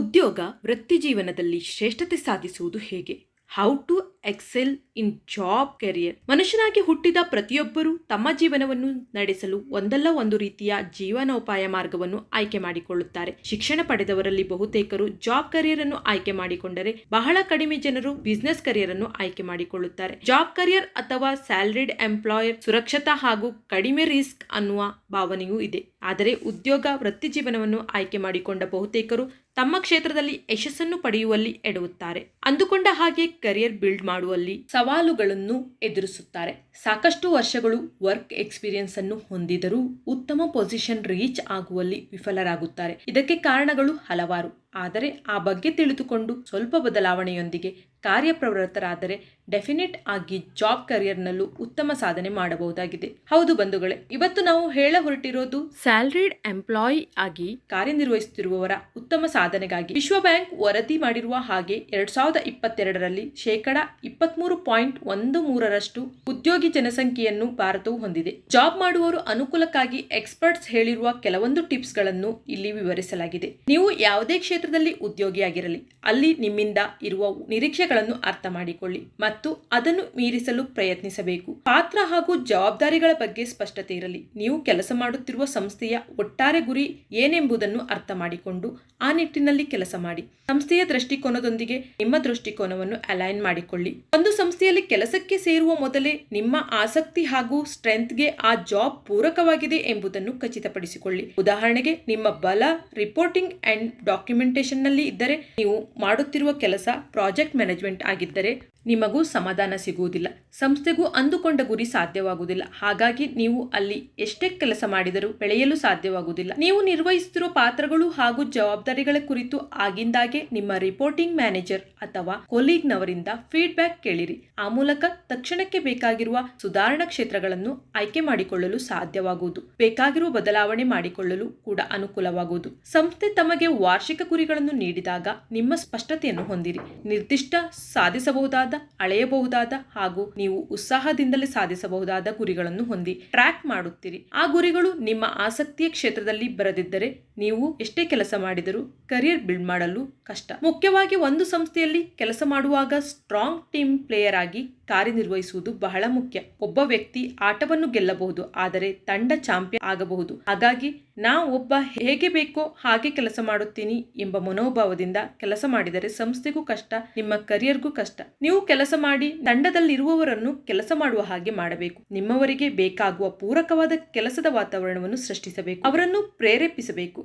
ಉದ್ಯೋಗ ವೃತ್ತಿ ಜೀವನದಲ್ಲಿ ಶ್ರೇಷ್ಠತೆ ಸಾಧಿಸುವುದು ಹೇಗೆ? How to excel in job career ಮನುಷ್ಯನಾಗಿ ಹುಟ್ಟಿದ ಪ್ರತಿಯೊಬ್ಬರೂ ತಮ್ಮ ಜೀವನವನ್ನು ನಡೆಸಲು ಒಂದಲ್ಲ ಒಂದು ರೀತಿಯ ಜೀವನೋಪಾಯ ಮಾರ್ಗವನ್ನು ಆಯ್ಕೆ ಮಾಡಿಕೊಳ್ಳುತ್ತಾರೆ. ಶಿಕ್ಷಣ ಪಡೆದವರಲ್ಲಿ ಬಹುತೇಕರು ಜಾಬ್ ಕರಿಯರ್ ಅನ್ನು ಆಯ್ಕೆ ಮಾಡಿಕೊಂಡರೆ ಬಹಳ ಕಡಿಮೆ ಜನರು ಬಿಸ್ನೆಸ್ ಕರಿಯರ್ ಅನ್ನು ಆಯ್ಕೆ ಮಾಡಿಕೊಳ್ಳುತ್ತಾರೆ. ಜಾಬ್ ಕರಿಯರ್ ಅಥವಾ ಸ್ಯಾಲರಿಡ್ ಎಂಪ್ಲಾಯರ್ ಸುರಕ್ಷತಾ ಹಾಗೂ ಕಡಿಮೆ ರಿಸ್ಕ್ ಅನ್ನುವ ಭಾವನೆಯೂ ಇದೆ. ಆದರೆ ಉದ್ಯೋಗ ವೃತ್ತಿ ಜೀವನವನ್ನು ಆಯ್ಕೆ ಮಾಡಿಕೊಂಡ ಬಹುತೇಕರು ತಮ್ಮ ಕ್ಷೇತ್ರದಲ್ಲಿ ಯಶಸ್ಸನ್ನು ಪಡೆಯುವಲ್ಲಿ ಎಡುತ್ತಾರೆ ಅಂದುಕೊಂಡ ಹಾಗೆ ಕರಿಯರ್ ಬಿಲ್ಡ್ ಮಾಡುವಲ್ಲಿ ಸವಾಲುಗಳನ್ನು ಎದುರಿಸುತ್ತಾರೆ. ಸಾಕಷ್ಟು ವರ್ಷಗಳು ವರ್ಕ್ ಎಕ್ಸ್ಪೀರಿಯನ್ಸ್ ಅನ್ನು ಹೊಂದಿದರೂ ಉತ್ತಮ ಪೊಸಿಷನ್ ರೀಚ್ ಆಗುವಲ್ಲಿ ವಿಫಲರಾಗುತ್ತಾರೆ. ಇದಕ್ಕೆ ಕಾರಣಗಳು ಹಲವಾರು. ಆದರೆ ಆ ಬಗ್ಗೆ ತಿಳಿದುಕೊಂಡು ಸ್ವಲ್ಪ ಬದಲಾವಣೆಯೊಂದಿಗೆ ಕಾರ್ಯಪ್ರವೃತ್ತರಾದರೆ ಡೆಫಿನೆಟ್ ಆಗಿ ಜಾಬ್ ಕರಿಯರ್ನಲ್ಲೂ ಉತ್ತಮ ಸಾಧನೆ ಮಾಡಬಹುದಾಗಿದೆ. ಹೌದು ಬಂಧುಗಳೇ ಇವತ್ತು ನಾವು ಹೇಳ ಹೊರಟಿರೋದು ಸ್ಯಾಲರಿಡ್ ಎಂಪ್ಲಾಯಿ ಆಗಿ ಕಾರ್ಯನಿರ್ವಹಿಸುತ್ತಿರುವವರ ಉತ್ತಮ ಸಾಧನೆಗಾಗಿ ವಿಶ್ವ ಬ್ಯಾಂಕ್ ವರದಿ ಮಾಡಿರುವ ಹಾಗೆ ಎರಡ್ ಸಾವಿರದ ಇಪ್ಪತ್ತೆರಡರಲ್ಲಿ ಶೇಕಡ ಇಪ್ಪತ್ಮೂರು ಪಾಯಿಂಟ್ ಒಂದು ಮೂರರಷ್ಟು ಉದ್ಯೋಗಿ ಜನಸಂಖ್ಯೆಯನ್ನು ಭಾರತವು ಹೊಂದಿದೆ. ಜಾಬ್ ಮಾಡುವವರು ಅನುಕೂಲಕ್ಕಾಗಿ ಎಕ್ಸ್ಪರ್ಟ್ಸ್ ಹೇಳಿರುವ ಕೆಲವೊಂದು ಟಿಪ್ಸ್ಗಳನ್ನು ಇಲ್ಲಿ ವಿವರಿಸಲಾಗಿದೆ. ನೀವು ಯಾವುದೇ ಕ್ಷೇತ್ರದಲ್ಲಿ ಉದ್ಯೋಗಿಯಾಗಿರಲಿ. ಅಲ್ಲಿ ನಿಮ್ಮಿಂದ ಇರುವ ನಿರೀಕ್ಷೆಗಳನ್ನು ಅರ್ಥ ಮಾಡಿಕೊಳ್ಳಿ ಮತ್ತು ಅದನ್ನು ಮೀರಿಸಲು ಪ್ರಯತ್ನಿಸಬೇಕು. ಪಾತ್ರ ಹಾಗೂ ಜವಾಬ್ದಾರಿಗಳ ಬಗ್ಗೆ ಸ್ಪಷ್ಟತೆ ಇರಲಿ. ನೀವು ಕೆಲಸ ಮಾಡುತ್ತಿರುವ ಸಂಸ್ಥೆಯ ಒಟ್ಟಾರೆ ಗುರಿ ಏನೆಂಬುದನ್ನು ಅರ್ಥ ಮಾಡಿಕೊಂಡು ಆ ನಿಟ್ಟಿನಲ್ಲಿ ಕೆಲಸ ಮಾಡಿ. ಸಂಸ್ಥೆಯ ದೃಷ್ಟಿಕೋನದೊಂದಿಗೆ ನಿಮ್ಮ ದೃಷ್ಟಿಕೋನವನ್ನು ಅಲೈನ್ ಮಾಡಿಕೊಳ್ಳಿ. ಒಂದು ಸಂಸ್ಥೆಯಲ್ಲಿ ಕೆಲಸಕ್ಕೆ ಸೇರುವ ಮೊದಲೇ ನಿಮ್ಮ ಆಸಕ್ತಿ ಹಾಗೂ ಸ್ಟ್ರೆಂತ್ಗೆ ಆ ಜಾಬ್ ಪೂರಕವಾಗಿದೆ ಎಂಬುದನ್ನು ಖಚಿತಪಡಿಸಿಕೊಳ್ಳಿ. ಉದಾಹರಣೆಗೆ, ನಿಮ್ಮ ಬಲ, ರಿಪೋರ್ಟಿಂಗ್ ಅಂಡ್ ಡಾಕ್ಯುಮೆಂಟೇಶನ್ ನಲ್ಲಿ ಇದ್ದರೆ ನೀವು ಮಾಡುತ್ತಿರುವ ಕೆಲಸ ಪ್ರಾಜೆಕ್ಟ್ ಮ್ಯಾನೇಜ್ಮೆಂಟ್ ಆಗಿದ್ದರೆ ನಿಮಗೂ ಸಮಾಧಾನ ಸಿಗುವುದಿಲ್ಲ. ಸಂಸ್ಥೆಗೂ ಅಂದುಕೊಂಡ ಗುರಿ ಸಾಧ್ಯವಾಗುವುದಿಲ್ಲ. ಹಾಗಾಗಿ ನೀವು ಅಲ್ಲಿ ಎಷ್ಟೇ ಕೆಲಸ ಮಾಡಿದರೂ ಬೆಳೆಯಲು ಸಾಧ್ಯವಾಗುವುದಿಲ್ಲ. ನೀವು ನಿರ್ವಹಿಸುತ್ತಿರುವ ಪಾತ್ರಗಳು ಹಾಗೂ ಜವಾಬ್ದಾರಿಗಳ ಕುರಿತು ಆಗಿಂದಾಗೆ ನಿಮ್ಮ ರಿಪೋರ್ಟಿಂಗ್ ಮ್ಯಾನೇಜರ್ ಅಥವಾ ಕೊಲೀಗ್ನವರಿಂದ ಫೀಡ್ಬ್ಯಾಕ್ ಕೇಳಿರಿ. ಆ ಮೂಲಕ ತಕ್ಷಣಕ್ಕೆ ಬೇಕಾಗಿರುವ ಸುಧಾರಣಾ ಕ್ಷೇತ್ರಗಳನ್ನು ಆಯ್ಕೆ ಮಾಡಿಕೊಳ್ಳಲು ಸಾಧ್ಯವಾಗುವುದು. ಬೇಕಾಗಿರುವ ಬದಲಾವಣೆ ಮಾಡಿಕೊಳ್ಳಲು ಕೂಡ ಅನುಕೂಲವಾಗುವುದು. ಸಂಸ್ಥೆ ತಮಗೆ ವಾರ್ಷಿಕ ಗುರಿಗಳನ್ನು ನೀಡಿದಾಗ ನಿಮ್ಮ ಸ್ಪಷ್ಟತೆಯನ್ನು ಹೊಂದಿರಿ. ನಿರ್ದಿಷ್ಟ ಸಾಧಿಸಬಹುದಾದ ಅಳೆಯಬಹುದಾದ ಹಾಗೂ ನೀವು ಉತ್ಸಾಹದಿಂದಲೇ ಸಾಧಿಸಬಹುದಾದ ಗುರಿಗಳನ್ನು ಹೊಂದಿ ಟ್ರ್ಯಾಕ್ ಮಾಡುತ್ತೀರಿ. ಆ ಗುರಿಗಳು ನಿಮ್ಮ ಆಸಕ್ತಿಯ ಕ್ಷೇತ್ರದಲ್ಲಿ ಬರದಿದ್ದರೆ ನೀವು ಎಷ್ಟೇ ಕೆಲಸ ಮಾಡಿದರೂ ಕರಿಯರ್ ಬಿಲ್ಡ್ ಮಾಡಲು ಕಷ್ಟ. ಮುಖ್ಯವಾಗಿ ಒಂದು ಸಂಸ್ಥೆಯಲ್ಲಿ ಕೆಲಸ ಮಾಡುವಾಗ ಸ್ಟ್ರಾಂಗ್ ಟೀಮ್ ಪ್ಲೇಯರ್ ಆಗಿ ಕಾರ್ಯನಿರ್ವಹಿಸುವುದು ಬಹಳ ಮುಖ್ಯ. ಒಬ್ಬ ವ್ಯಕ್ತಿ ಆಟವನ್ನು ಗೆಲ್ಲಬಹುದು, ಆದರೆ ತಂಡ ಚಾಂಪಿಯನ್ ಆಗಬಹುದು. ಹಾಗಾಗಿ ನಾ ಒಬ್ಬ ಹೇಗೆ ಬೇಕೋ ಹಾಗೆ ಕೆಲಸ ಮಾಡುತ್ತೀನಿ ಎಂಬ ಮನೋಭಾವದಿಂದ ಕೆಲಸ ಮಾಡಿದರೆ ಸಂಸ್ಥೆಗೂ ಕಷ್ಟ, ನಿಮ್ಮ ಕರಿಯರ್ಗೂ ಕಷ್ಟ. ನೀವು ಕೆಲಸ ಮಾಡಿ ತಂಡದಲ್ಲಿರುವವರನ್ನು ಕೆಲಸ ಮಾಡುವ ಹಾಗೆ ಮಾಡಬೇಕು. ನಿಮ್ಮವರಿಗೆ ಬೇಕಾಗುವ ಪೂರಕವಾದ ಕೆಲಸದ ವಾತಾವರಣವನ್ನು ಸೃಷ್ಟಿಸಬೇಕು. ಅವರನ್ನು ಪ್ರೇರೇಪಿಸಬೇಕು.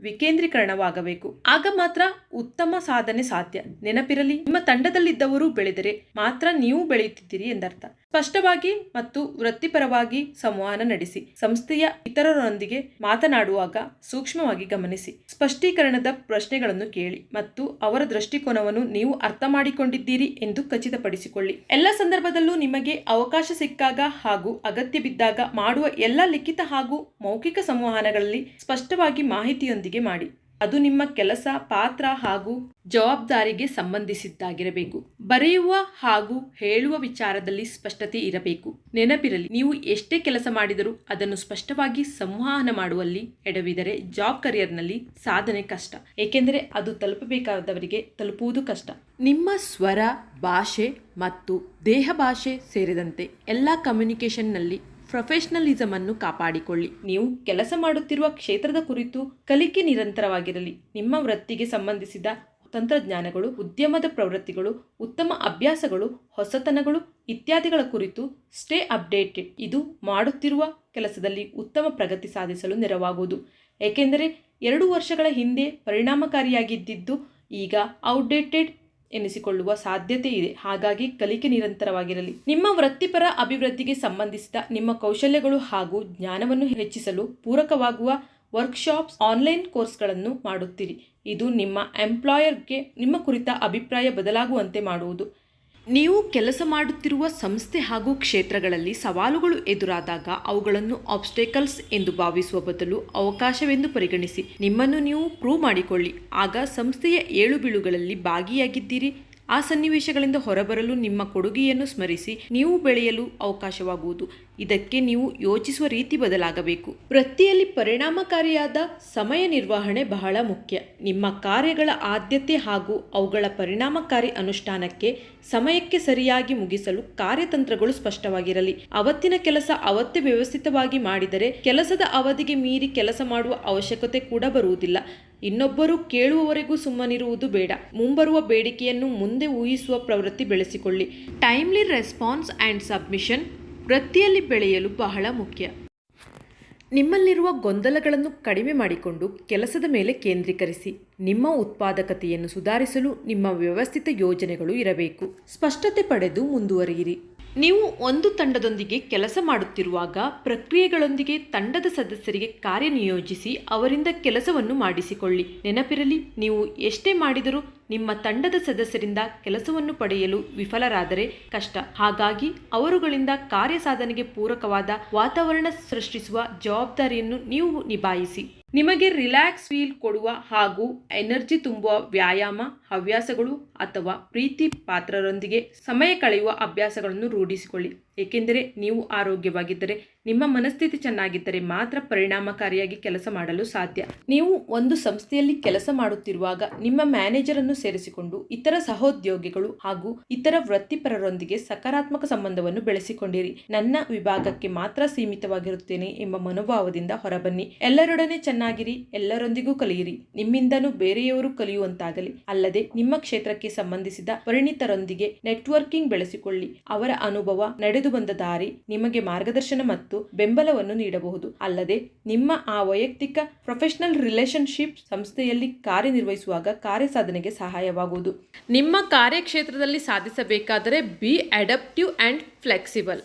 ವಿಕೇಂದ್ರೀಕರಣವಾಗಬೇಕು. ಆಗ ಮಾತ್ರ ಉತ್ತಮ ಸಾಧನೆ ಸಾಧ್ಯ. ನೆನಪಿರಲಿ ನಿಮ್ಮ ತಂಡದಲ್ಲಿದ್ದವರು ಬೆಳೆದರೆ ಮಾತ್ರ ನೀವು ಬೆಳೆಯುತ್ತಿದ್ದೀರಿ ಎಂದರ್ಥ. ಸ್ಪಷ್ಟವಾಗಿ ಮತ್ತು ವೃತ್ತಿಪರವಾಗಿ ಸಂವಹನ ನಡೆಸಿ, ಸಂಸ್ಥೆಯ ಇತರರೊಂದಿಗೆ ಮಾತನಾಡುವಾಗ ಸೂಕ್ಷ್ಮವಾಗಿ ಗಮನಿಸಿ, ಸ್ಪಷ್ಟೀಕರಣದ ಪ್ರಶ್ನೆಗಳನ್ನು ಕೇಳಿ ಮತ್ತು ಅವರ ದೃಷ್ಟಿಕೋನವನ್ನು ನೀವು ಅರ್ಥ ಮಾಡಿಕೊಂಡಿದ್ದೀರಿ ಎಂದು ಖಚಿತಪಡಿಸಿಕೊಳ್ಳಿ. ಎಲ್ಲ ಸಂದರ್ಭದಲ್ಲೂ ನಿಮಗೆ ಅವಕಾಶ ಸಿಕ್ಕಾಗ ಹಾಗೂ ಅಗತ್ಯ ಬಿದ್ದಾಗ ಮಾಡುವ ಎಲ್ಲ ಲಿಖಿತ ಹಾಗೂ ಮೌಖಿಕ ಸಂವಹನಗಳಲ್ಲಿ ಸ್ಪಷ್ಟವಾಗಿ ಮಾಹಿತಿಯೊಂದಿಗೆ ಮಾಡಿ. ಅದು ನಿಮ್ಮ ಕೆಲಸ, ಪಾತ್ರ ಹಾಗೂ ಜವಾಬ್ದಾರಿಗೆ ಸಂಬಂಧಿಸಿದ್ದಾಗಿರಬೇಕು. ಬರೆಯುವ ಹಾಗೂ ಹೇಳುವ ವಿಚಾರದಲ್ಲಿ ಸ್ಪಷ್ಟತೆ ಇರಬೇಕು. ನೆನಪಿರಲಿ, ನೀವು ಎಷ್ಟೇ ಕೆಲಸ ಮಾಡಿದರೂ ಅದನ್ನು ಸ್ಪಷ್ಟವಾಗಿ ಸಂವಹನ ಮಾಡುವಲ್ಲಿ ಎಡವಿದರೆ ಜಾಬ್ ಕರಿಯರ್ನಲ್ಲಿ ಸಾಧನೆ ಕಷ್ಟ. ಏಕೆಂದರೆ ಅದು ತಲುಪಬೇಕಾದವರಿಗೆ ತಲುಪುವುದು ಕಷ್ಟ. ನಿಮ್ಮ ಸ್ವರ, ಭಾಷೆ ಮತ್ತು ದೇಹ ಭಾಷೆ ಸೇರಿದಂತೆ ಎಲ್ಲ ಕಮ್ಯುನಿಕೇಷನ್ನಲ್ಲಿ ಪ್ರೊಫೆಷನಲಿಸಮ್ ಅನ್ನು ಕಾಪಾಡಿಕೊಳ್ಳಿ. ನೀವು ಕೆಲಸ ಮಾಡುತ್ತಿರುವ ಕ್ಷೇತ್ರದ ಕುರಿತು ಕಲಿಕೆ ನಿರಂತರವಾಗಿರಲಿ. ನಿಮ್ಮ ವೃತ್ತಿಗೆ ಸಂಬಂಧಿಸಿದ ತಂತ್ರಜ್ಞಾನಗಳು, ಉದ್ಯಮದ ಪ್ರವೃತ್ತಿಗಳು, ಉತ್ತಮ ಅಭ್ಯಾಸಗಳು, ಹೊಸತನಗಳು ಇತ್ಯಾದಿಗಳ ಕುರಿತು ಸ್ಟೇ ಅಪ್ಡೇಟೆಡ್ ಇದು ಮಾಡುತ್ತಿರುವ ಕೆಲಸದಲ್ಲಿ ಉತ್ತಮ ಪ್ರಗತಿ ಸಾಧಿಸಲು ನೆರವಾಗುವುದು. ಏಕೆಂದರೆ ಎರಡು ವರ್ಷಗಳ ಹಿಂದೆ ಪರಿಣಾಮಕಾರಿಯಾಗಿದ್ದಿದ್ದು ಈಗ ಔಟ್ಡೇಟೆಡ್ ಎನಿಸಿಕೊಳ್ಳುವ ಸಾಧ್ಯತೆ ಇದೆ. ಹಾಗಾಗಿ ಕಲಿಕೆ ನಿರಂತರವಾಗಿರಲಿ. ನಿಮ್ಮ ವೃತ್ತಿಪರ ಅಭಿವೃದ್ಧಿಗೆ ಸಂಬಂಧಿಸಿದ ನಿಮ್ಮ ಕೌಶಲ್ಯಗಳು ಹಾಗೂ ಜ್ಞಾನವನ್ನು ಹೆಚ್ಚಿಸಲು ಪೂರಕವಾಗುವ ವರ್ಕ್ಶಾಪ್ಸ್ ಆನ್ಲೈನ್ ಕೋರ್ಸ್ಗಳನ್ನು ಮಾಡುತ್ತೀರಿ. ಇದು ನಿಮ್ಮ ಎಂಪ್ಲಾಯರ್ಗೆ ನಿಮ್ಮ ಕುರಿತ ಅಭಿಪ್ರಾಯ ಬದಲಾಗುವಂತೆ ಮಾಡುವುದು. ನೀವು ಕೆಲಸ ಮಾಡುತ್ತಿರುವ ಸಂಸ್ಥೆ ಹಾಗೂ ಕ್ಷೇತ್ರಗಳಲ್ಲಿ ಸವಾಲುಗಳು ಎದುರಾದಾಗ ಅವುಗಳನ್ನು ಆಬ್ಸ್ಟೇಕಲ್ಸ್ ಎಂದು ಭಾವಿಸುವ ಬದಲು ಅವಕಾಶವೆಂದು ಪರಿಗಣಿಸಿ. ನಿಮ್ಮನ್ನು ನೀವು ಪ್ರೂವ್ ಮಾಡಿಕೊಳ್ಳಿ. ಆಗ ಸಂಸ್ಥೆಯ ಏಳು ಬೀಳುಗಳಲ್ಲಿ ಭಾಗಿಯಾಗಿದ್ದೀರಿ. ಆ ಸನ್ನಿವೇಶಗಳಿಂದ ಹೊರಬರಲು ನಿಮ್ಮ ಕೊಡುಗೆಯನ್ನು ಸ್ಮರಿಸಿ ನೀವು ಬೆಳೆಯಲು ಅವಕಾಶವಾಗುವುದು. ಇದಕ್ಕೆ ನೀವು ಯೋಚಿಸುವ ರೀತಿ ಬದಲಾಗಬೇಕು. ವೃತ್ತಿಯಲ್ಲಿ ಪರಿಣಾಮಕಾರಿಯಾದ ಸಮಯ ನಿರ್ವಹಣೆ ಬಹಳ ಮುಖ್ಯ. ನಿಮ್ಮ ಕಾರ್ಯಗಳ ಆದ್ಯತೆ ಹಾಗೂ ಅವುಗಳ ಪರಿಣಾಮಕಾರಿ ಅನುಷ್ಠಾನಕ್ಕೆ ಸಮಯಕ್ಕೆ ಸರಿಯಾಗಿ ಮುಗಿಸಲು ಕಾರ್ಯತಂತ್ರಗಳು ಸ್ಪಷ್ಟವಾಗಿರಲಿ. ಅವತ್ತಿನ ಕೆಲಸ ಅವತ್ತೇ ವ್ಯವಸ್ಥಿತವಾಗಿ ಮಾಡಿದರೆ ಕೆಲಸದ ಅವಧಿಗೆ ಮೀರಿ ಕೆಲಸ ಮಾಡುವ ಅವಶ್ಯಕತೆ ಕೂಡ ಬರುವುದಿಲ್ಲ. ಇನ್ನೊಬ್ಬರು ಕೇಳುವವರೆಗೂ ಸುಮ್ಮನಿರುವುದು ಬೇಡ. ಮುಂಬರುವ ಬೇಡಿಕೆಯನ್ನು ಮುಂದೆ ಊಹಿಸುವ ಪ್ರವೃತ್ತಿ ಬೆಳೆಸಿಕೊಳ್ಳಿ. ಟೈಮ್ಲಿ ರೆಸ್ಪಾನ್ಸ್ ಆ್ಯಂಡ್ ಸಬ್ಮಿಷನ್ ವೃತ್ತಿಯಲ್ಲಿ ಬೆಳೆಯಲು ಬಹಳ ಮುಖ್ಯ. ನಿಮ್ಮಲ್ಲಿರುವ ಗೊಂದಲಗಳನ್ನು ಕಡಿಮೆ ಮಾಡಿಕೊಂಡು ಕೆಲಸದ ಮೇಲೆ ಕೇಂದ್ರೀಕರಿಸಿ. ನಿಮ್ಮ ಉತ್ಪಾದಕತೆಯನ್ನು ಸುಧಾರಿಸಲು ನಿಮ್ಮ ವ್ಯವಸ್ಥಿತ ಯೋಜನೆಗಳು ಇರಬೇಕು. ಸ್ಪಷ್ಟತೆ ಪಡೆದು ಮುಂದುವರಿಯಿರಿ. ನೀವು ಒಂದು ತಂಡದೊಂದಿಗೆ ಕೆಲಸ ಮಾಡುತ್ತಿರುವಾಗ ಪ್ರಕ್ರಿಯೆಗಳೊಂದಿಗೆ ತಂಡದ ಸದಸ್ಯರಿಗೆ ಕಾರ್ಯನಿಯೋಜಿಸಿ ಅವರಿಂದ ಕೆಲಸವನ್ನು ಮಾಡಿಸಿಕೊಳ್ಳಿ. ನೆನಪಿರಲಿ, ನೀವು ಎಷ್ಟೇ ಮಾಡಿದರೂ ನಿಮ್ಮ ತಂಡದ ಸದಸ್ಯರಿಂದ ಕೆಲಸವನ್ನು ಪಡೆಯಲು ವಿಫಲರಾದರೆ ಕಷ್ಟ. ಹಾಗಾಗಿ ಅವರುಗಳಿಂದ ಕಾರ್ಯ ಸಾಧನೆಗೆ ಪೂರಕವಾದ ವಾತಾವರಣ ಸೃಷ್ಟಿಸುವ ಜವಾಬ್ದಾರಿಯನ್ನು ನೀವು ನಿಭಾಯಿಸಿ. ನಿಮಗೆ ರಿಲ್ಯಾಕ್ಸ್ ಫೀಲ್ ಕೊಡುವ ಹಾಗೂ ಎನರ್ಜಿ ತುಂಬುವ ವ್ಯಾಯಾಮ, ಹವ್ಯಾಸಗಳು ಅಥವಾ ಪ್ರೀತಿ ಪಾತ್ರರೊಂದಿಗೆ ಸಮಯ ಕಳೆಯುವ ಅಭ್ಯಾಸಗಳನ್ನು ರೂಢಿಸಿಕೊಳ್ಳಿ. ಏಕೆಂದರೆ ನೀವು ಆರೋಗ್ಯವಾಗಿದ್ದರೆ ನಿಮ್ಮ ಮನಸ್ಥಿತಿ ಚೆನ್ನಾಗಿದ್ದರೆ ಮಾತ್ರ ಪರಿಣಾಮಕಾರಿಯಾಗಿ ಕೆಲಸ ಮಾಡಲು ಸಾಧ್ಯ. ನೀವು ಒಂದು ಸಂಸ್ಥೆಯಲ್ಲಿ ಕೆಲಸ ಮಾಡುತ್ತಿರುವಾಗ ನಿಮ್ಮ ಮ್ಯಾನೇಜರ್ ಅನ್ನು ಸೇರಿಸಿಕೊಂಡು ಇತರ ಸಹೋದ್ಯೋಗಿಗಳು ಹಾಗೂ ಇತರ ವೃತ್ತಿಪರರೊಂದಿಗೆ ಸಕಾರಾತ್ಮಕ ಸಂಬಂಧವನ್ನು ಬೆಳೆಸಿಕೊಂಡಿರಿ. ನನ್ನ ವಿಭಾಗಕ್ಕೆ ಮಾತ್ರ ಸೀಮಿತವಾಗಿರುತ್ತೇನೆ ಎಂಬ ಮನೋಭಾವದಿಂದ ಹೊರಬನ್ನಿ. ಎಲ್ಲರೊಡನೆ ಚೆನ್ನಾಗಿರಿ, ಎಲ್ಲರೊಂದಿಗೂ ಕಲಿಯಿರಿ. ನಿಮ್ಮಿಂದನೂ ಬೇರೆಯವರು ಕಲಿಯುವಂತಾಗಲಿ. ಅಲ್ಲದೆ ನಿಮ್ಮ ಕ್ಷೇತ್ರಕ್ಕೆ ಸಂಬಂಧಿಸಿದ ಪರಿಣಿತರೊಂದಿಗೆ ನೆಟ್ವರ್ಕಿಂಗ್ ಬೆಳೆಸಿಕೊಳ್ಳಿ. ಅವರ ಅನುಭವ ನಡೆದು ಬಂದ ದಾರಿ ನಿಮಗೆ ಮಾರ್ಗದರ್ಶನ ಮತ್ತು ಬೆಂಬಲವನ್ನು ನೀಡಬಹುದು. ಅಲ್ಲದೆ, ನಿಮ್ಮ ಆ ವೈಯಕ್ತಿಕ ಪ್ರೊಫೆಷನಲ್ ರಿಲೇಶನ್ಶಿಪ್ ಸಂಸ್ಥೆಯಲ್ಲಿ ಕಾರ್ಯನಿರ್ವಹಿಸುವಾಗ ಕಾರ್ಯ ಸಾಧನೆಗೆ ಸಹಾಯವಾಗುವುದು. ನಿಮ್ಮ ಕಾರ್ಯಕ್ಷೇತ್ರದಲ್ಲಿ ಸಾಧಿಸಬೇಕಾದರೆ ಬಿ ಅಡಪ್ಟಿವ್ ಆ್ಯಂಡ್ ಫ್ಲೆಕ್ಸಿಬಲ್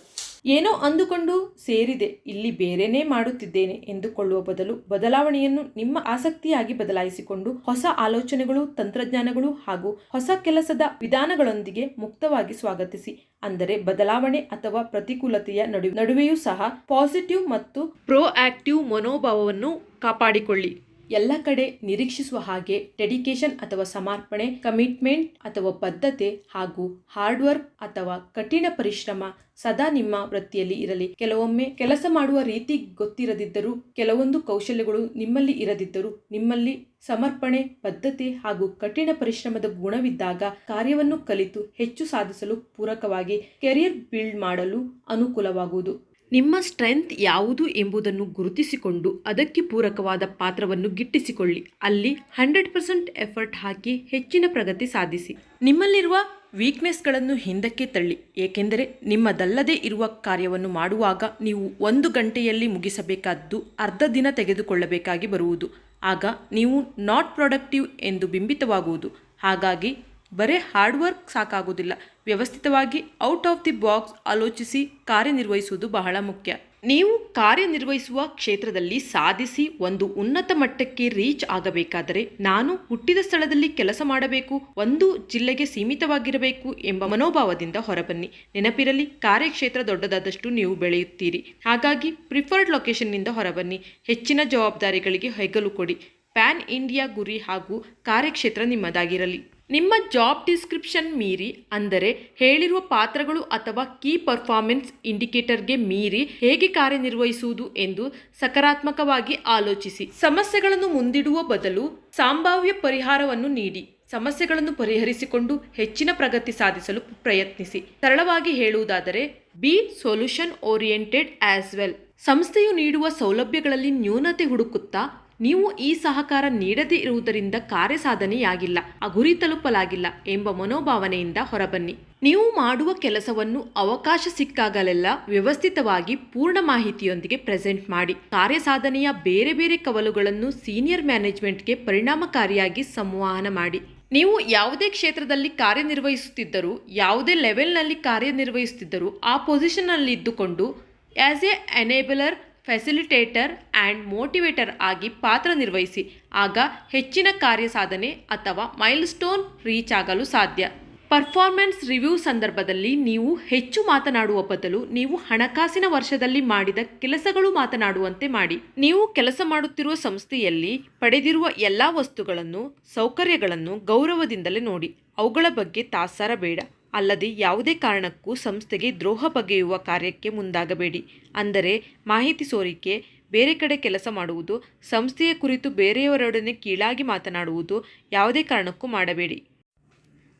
ಏನೋ ಅಂದುಕೊಂಡು ಸೇರಿದೆ, ಇಲ್ಲಿ ಬೇರೆನೇ ಮಾಡುತ್ತಿದ್ದೇನೆ ಎಂದುಕೊಳ್ಳುವ ಬದಲು ಬದಲಾವಣೆಯನ್ನು ನಿಮ್ಮ ಆಸಕ್ತಿಯಾಗಿ ಬದಲಾಯಿಸಿಕೊಂಡು ಹೊಸ ಆಲೋಚನೆಗಳು, ತಂತ್ರಜ್ಞಾನಗಳು ಹಾಗೂ ಹೊಸ ಕೆಲಸದ ವಿಧಾನಗಳೊಂದಿಗೆ ಮುಕ್ತವಾಗಿ ಸ್ವಾಗತಿಸಿ. ಅಂದರೆ ಬದಲಾವಣೆ ಅಥವಾ ಪ್ರತಿಕೂಲತೆಯ ನಡು ನಡುವೆಯೂ ಸಹ ಪಾಸಿಟಿವ್ ಮತ್ತು ಪ್ರೋ ಆಕ್ಟಿವ್ ಮನೋಭಾವವನ್ನು ಕಾಪಾಡಿಕೊಳ್ಳಿ. ಎಲ್ಲ ಕಡೆ ನಿರೀಕ್ಷಿಸುವ ಹಾಗೆ ಡೆಡಿಕೇಶನ್ ಅಥವಾ ಸಮರ್ಪಣೆ ಕಮಿಟ್ಮೆಂಟ್ ಅಥವಾ ಬದ್ಧತೆ ಹಾಗೂ ಹಾರ್ಡ್ ವರ್ಕ್ ಅಥವಾ ಕಠಿಣ ಪರಿಶ್ರಮ ಸದಾ ನಿಮ್ಮ ವೃತ್ತಿಯಲ್ಲಿ ಇರಲಿ. ಕೆಲವೊಮ್ಮೆ ಕೆಲಸ ಮಾಡುವ ರೀತಿ ಗೊತ್ತಿರದಿದ್ದರೂ, ಕೆಲವೊಂದು ಕೌಶಲ್ಯಗಳು ನಿಮ್ಮಲ್ಲಿ ಇರದಿದ್ದರೂ, ನಿಮ್ಮಲ್ಲಿ ಸಮರ್ಪಣೆ, ಬದ್ಧತೆ ಹಾಗೂ ಕಠಿಣ ಪರಿಶ್ರಮದ ಗುಣವಿದ್ದಾಗ ಕಾರ್ಯವನ್ನು ಕಲಿತು ಹೆಚ್ಚು ಸಾಧಿಸಲು ಪೂರಕವಾಗಿ ಕೆರಿಯರ್ ಬಿಲ್ಡ್ ಮಾಡಲು ಅನುಕೂಲವಾಗುವುದು. ನಿಮ್ಮ ಸ್ಟ್ರೆಂತ್ ಯಾವುದು ಎಂಬುದನ್ನು ಗುರುತಿಸಿಕೊಂಡು ಅದಕ್ಕೆ ಪೂರಕವಾದ ಪಾತ್ರವನ್ನು ಗಿಟ್ಟಿಸಿಕೊಳ್ಳಿ. ಅಲ್ಲಿ ಹಂಡ್ರೆಡ್ ಪರ್ಸೆಂಟ್ ಎಫರ್ಟ್ ಹಾಕಿ ಹೆಚ್ಚಿನ ಪ್ರಗತಿ ಸಾಧಿಸಿ. ನಿಮ್ಮಲ್ಲಿರುವ ವೀಕ್ನೆಸ್ಗಳನ್ನು ಹಿಂದಕ್ಕೆ ತಳ್ಳಿ. ಏಕೆಂದರೆ ನಿಮ್ಮದಲ್ಲದೇ ಇರುವ ಕಾರ್ಯವನ್ನು ಮಾಡುವಾಗ ನೀವು ಒಂದು ಗಂಟೆಯಲ್ಲಿ ಮುಗಿಸಬೇಕಾದ್ದು ಅರ್ಧ ದಿನ ತೆಗೆದುಕೊಳ್ಳಬೇಕಾಗಿ ಬರುವುದು. ಆಗ ನೀವು ನಾಟ್ ಪ್ರೊಡಕ್ಟಿವ್ ಎಂದು ಬಿಂಬಿತವಾಗುವುದು. ಹಾಗಾಗಿ ಬರೇ ಹಾರ್ಡ್ ವರ್ಕ್ ಸಾಕಾಗುವುದಿಲ್ಲ. ವ್ಯವಸ್ಥಿತವಾಗಿ ಔಟ್ ಆಫ್ ದಿ ಬಾಕ್ಸ್ ಆಲೋಚಿಸಿ ಕಾರ್ಯನಿರ್ವಹಿಸುವುದು ಬಹಳ ಮುಖ್ಯ. ನೀವು ಕಾರ್ಯನಿರ್ವಹಿಸುವ ಕ್ಷೇತ್ರದಲ್ಲಿ ಸಾಧಿಸಿ ಒಂದು ಉನ್ನತ ಮಟ್ಟಕ್ಕೆ ರೀಚ್ ಆಗಬೇಕಾದರೆ ನಾನು ಹುಟ್ಟಿದ ಸ್ಥಳದಲ್ಲಿ ಕೆಲಸ ಮಾಡಬೇಕು, ಒಂದು ಜಿಲ್ಲೆಗೆ ಸೀಮಿತವಾಗಿರಬೇಕು ಎಂಬ ಮನೋಭಾವದಿಂದ ಹೊರಬನ್ನಿ. ನೆನಪಿರಲಿ, ಕಾರ್ಯಕ್ಷೇತ್ರ ದೊಡ್ಡದಾದಷ್ಟು ನೀವು ಬೆಳೆಯುತ್ತೀರಿ. ಹಾಗಾಗಿ ಪ್ರಿಫರ್ಡ್ ಲೊಕೇಶನ್ನಿಂದ ಹೊರಬನ್ನಿ. ಹೆಚ್ಚಿನ ಜವಾಬ್ದಾರಿಗಳಿಗೆ ಹೆಗಲು ಕೊಡಿ. ಪ್ಯಾನ್ ಇಂಡಿಯಾ ಗುರಿ ಹಾಗೂ ಕಾರ್ಯಕ್ಷೇತ್ರ ನಿಮ್ಮದಾಗಿರಲಿ. ನಿಮ್ಮ ಜಾಬ್ ಡಿಸ್ಕ್ರಿಪ್ಷನ್ ಮೀರಿ ಅಂದರೆ ಹೇಳಿರುವ ಪಾತ್ರಗಳು ಅಥವಾ ಕೀ ಪರ್ಫಾರ್ಮೆನ್ಸ್ ಇಂಡಿಕೇಟರ್ಗೆ ಮೀರಿ ಹೇಗೆ ಕಾರ್ಯನಿರ್ವಹಿಸುವುದು ಎಂದು ಸಕಾರಾತ್ಮಕವಾಗಿ ಆಲೋಚಿಸಿ. ಸಮಸ್ಯೆಗಳನ್ನು ಮುಂದಿಡುವ ಬದಲು ಸಂಭಾವ್ಯ ಪರಿಹಾರವನ್ನು ನೀಡಿ. ಸಮಸ್ಯೆಗಳನ್ನು ಪರಿಹರಿಸಿಕೊಂಡು ಹೆಚ್ಚಿನ ಪ್ರಗತಿ ಸಾಧಿಸಲು ಪ್ರಯತ್ನಿಸಿ. ಸರಳವಾಗಿ ಹೇಳುವುದಾದರೆ be solution oriented as well ಸಂಸ್ಥೆಯು ನೀಡುವ ಸೌಲಭ್ಯಗಳಲ್ಲಿ ನ್ಯೂನತೆ ಹುಡುಕುತ್ತಾ ನೀವು ಈ ಸಹಕಾರ ನೀಡದೇ ಇರುವುದರಿಂದ ಕಾರ್ಯಸಾಧನೆಯಾಗಿಲ್ಲ ಆ ಗುರಿ ತಲುಪಲಾಗಿಲ್ಲ ಎಂಬ ಮನೋಭಾವನೆಯಿಂದ ಹೊರಬನ್ನಿ. ನೀವು ಮಾಡುವ ಕೆಲಸವನ್ನು ಅವಕಾಶ ಸಿಕ್ಕಾಗಲೆಲ್ಲ ವ್ಯವಸ್ಥಿತವಾಗಿ ಪೂರ್ಣ ಮಾಹಿತಿಯೊಂದಿಗೆ ಪ್ರೆಸೆಂಟ್ ಮಾಡಿ. ಕಾರ್ಯಸಾಧನೆಯ ಬೇರೆ ಬೇರೆ ಕವಲುಗಳನ್ನು ಸೀನಿಯರ್ ಮ್ಯಾನೇಜ್ಮೆಂಟ್ಗೆ ಪರಿಣಾಮಕಾರಿಯಾಗಿ ಸಂವಹನ ಮಾಡಿ. ನೀವು ಯಾವುದೇ ಕ್ಷೇತ್ರದಲ್ಲಿ ಕಾರ್ಯನಿರ್ವಹಿಸುತ್ತಿದ್ದರೂ, ಯಾವುದೇ ಲೆವೆಲ್ನಲ್ಲಿ ಕಾರ್ಯನಿರ್ವಹಿಸುತ್ತಿದ್ದರೂ, ಆ ಪೊಸಿಷನ್ನಲ್ಲಿ ಇದ್ದುಕೊಂಡು as a enabler facilitator and motivator ಆಗಿ ಪಾತ್ರ ನಿರ್ವಹಿಸಿ, ಆಗ ಹೆಚ್ಚಿನ ಕಾರ್ಯ ಸಾಧನೆ ಅಥವಾ ಮೈಲ್ಸ್ಟೋನ್ ರೀಚ್ ಆಗಲು ಸಾಧ್ಯ. ಪರ್ಫಾರ್ಮೆನ್ಸ್ ರಿವ್ಯೂ ಸಂದರ್ಭದಲ್ಲಿ ನೀವು ಹೆಚ್ಚು ಮಾತನಾಡುವ ಬದಲು ನೀವು ಹಣಕಾಸಿನ ವರ್ಷದಲ್ಲಿ ಮಾಡಿದ ಕೆಲಸಗಳು ಮಾತನಾಡುವಂತೆ ಮಾಡಿ. ನೀವು ಕೆಲಸ ಮಾಡುತ್ತಿರುವ ಸಂಸ್ಥೆಯಲ್ಲಿ ಪಡೆದಿರುವ ಎಲ್ಲ ವಸ್ತುಗಳನ್ನು, ಸೌಕರ್ಯಗಳನ್ನು ಗೌರವದಿಂದಲೇ ನೋಡಿ. ಅವುಗಳ ಬಗ್ಗೆ ತಾತ್ಸಾರ ಬೇಡ. ಅಲ್ಲದೆ ಯಾವುದೇ ಕಾರಣಕ್ಕೂ ಸಂಸ್ಥೆಗೆ ದ್ರೋಹ ಬಗೆಯುವ ಕಾರ್ಯಕ್ಕೆ ಮುಂದಾಗಬೇಡಿ. ಅಂದರೆ ಮಾಹಿತಿ ಸೋರಿಕೆ, ಬೇರೆ ಕಡೆ ಕೆಲಸ ಮಾಡುವುದು, ಸಂಸ್ಥೆಯ ಕುರಿತು ಬೇರೆಯವರೊಡನೆ ಕೀಳಾಗಿ ಮಾತನಾಡುವುದು ಯಾವುದೇ ಕಾರಣಕ್ಕೂ ಮಾಡಬೇಡಿ.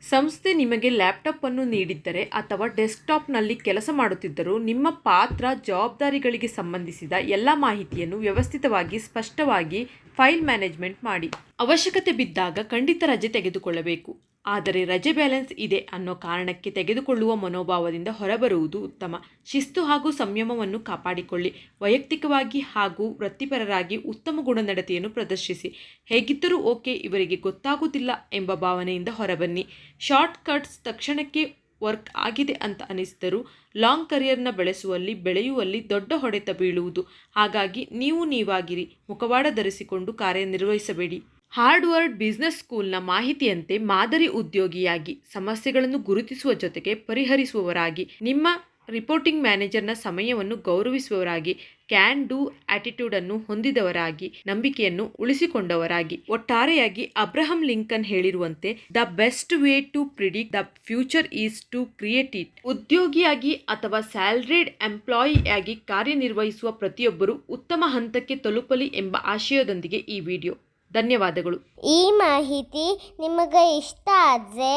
ಸಂಸ್ಥೆ ನಿಮಗೆ ಲ್ಯಾಪ್ಟಾಪನ್ನು ನೀಡಿದ್ದರೆ ಅಥವಾ ಡೆಸ್ಕ್ಟಾಪ್ನಲ್ಲಿ ಕೆಲಸ ಮಾಡುತ್ತಿದ್ದರೂ ನಿಮ್ಮ ಪಾತ್ರ ಜವಾಬ್ದಾರಿಗಳಿಗೆ ಸಂಬಂಧಿಸಿದ ಎಲ್ಲ ಮಾಹಿತಿಯನ್ನು ವ್ಯವಸ್ಥಿತವಾಗಿ, ಸ್ಪಷ್ಟವಾಗಿ ಫೈಲ್ ಮ್ಯಾನೇಜ್ಮೆಂಟ್ ಮಾಡಿ. ಅವಶ್ಯಕತೆ ಬಿದ್ದಾಗ ಖಂಡಿತ ರಜೆ ತೆಗೆದುಕೊಳ್ಳಬೇಕು. ಆದರೆ ರಜೆ ಬ್ಯಾಲೆನ್ಸ್ ಇದೆ ಅನ್ನೋ ಕಾರಣಕ್ಕೆ ತೆಗೆದುಕೊಳ್ಳುವ ಮನೋಭಾವದಿಂದ ಹೊರಬರುವುದು ಉತ್ತಮ. ಶಿಸ್ತು ಹಾಗೂ ಸಂಯಮವನ್ನು ಕಾಪಾಡಿಕೊಳ್ಳಿ. ವೈಯಕ್ತಿಕವಾಗಿ ಹಾಗೂ ವೃತ್ತಿಪರರಾಗಿ ಉತ್ತಮ ಗುಣನಡತೆಯನ್ನು ಪ್ರದರ್ಶಿಸಿ. ಹೇಗಿದ್ದರೂ ಓಕೆ, ಇವರಿಗೆ ಗೊತ್ತಾಗುತ್ತಿಲ್ಲ ಎಂಬ ಭಾವನೆಯಿಂದ ಹೊರಬನ್ನಿ. ಶಾರ್ಟ್ ಕಟ್ಸ್ ತಕ್ಷಣಕ್ಕೆ ವರ್ಕ್ ಆಗಿದೆ ಅಂತ ಅನಿಸಿದರೂ ಲಾಂಗ್ ಕರಿಯರ್ನ ಬೆಳೆಸುವಲ್ಲಿ, ಬೆಳೆಯುವಲ್ಲಿ ದೊಡ್ಡ ಹೊಡೆತ ಬೀಳುವುದು. ಹಾಗಾಗಿ ನೀವು ನೀವಾಗಿರಿ. ಮುಖವಾಡ ಧರಿಸಿಕೊಂಡು ಕಾರ್ಯನಿರ್ವಹಿಸಬೇಡಿ. ಹಾರ್ಡ್ವರ್ಡ್ ಬಿಸ್ನೆಸ್ ಸ್ಕೂಲ್ನ ಮಾಹಿತಿಯಂತೆ ಮಾದರಿ ಉದ್ಯೋಗಿಯಾಗಿ ಸಮಸ್ಯೆಗಳನ್ನು ಗುರುತಿಸುವ ಜೊತೆಗೆ ಪರಿಹರಿಸುವವರಾಗಿ, ನಿಮ್ಮ ರಿಪೋರ್ಟಿಂಗ್ ಮ್ಯಾನೇಜರ್ನ ಸಮಯವನ್ನು ಗೌರವಿಸುವವರಾಗಿ, ಕ್ಯಾನ್ ಡೂ ಆಟಿಟ್ಯೂಡನ್ನು ಹೊಂದಿದವರಾಗಿ, ನಂಬಿಕೆಯನ್ನು ಉಳಿಸಿಕೊಂಡವರಾಗಿ, ಒಟ್ಟಾರೆಯಾಗಿ ಅಬ್ರಹಂ ಲಿಂಕನ್ ಹೇಳಿರುವಂತೆ, the best way to predict the future is to create it. ಉದ್ಯೋಗಿಯಾಗಿ ಅಥವಾ ಸ್ಯಾಲ್ರಿಡ್ ಎಂಪ್ಲಾಯಿಯಾಗಿ ಕಾರ್ಯನಿರ್ವಹಿಸುವ ಪ್ರತಿಯೊಬ್ಬರು ಉತ್ತಮ ಹಂತಕ್ಕೆ ತಲುಪಲಿ ಎಂಬ ಆಶಯದೊಂದಿಗೆ ಈ ವಿಡಿಯೋ. ಧನ್ಯವಾದಗಳು. ಈ ಮಾಹಿತಿ ನಿಮಗೆ ಇಷ್ಟ ಆದರೆ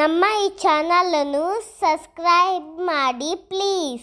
ನಮ್ಮ ಈ ಚಾನಲನ್ನು ಸಬ್ಸ್ಕ್ರೈಬ್ ಮಾಡಿ ಪ್ಲೀಸ್.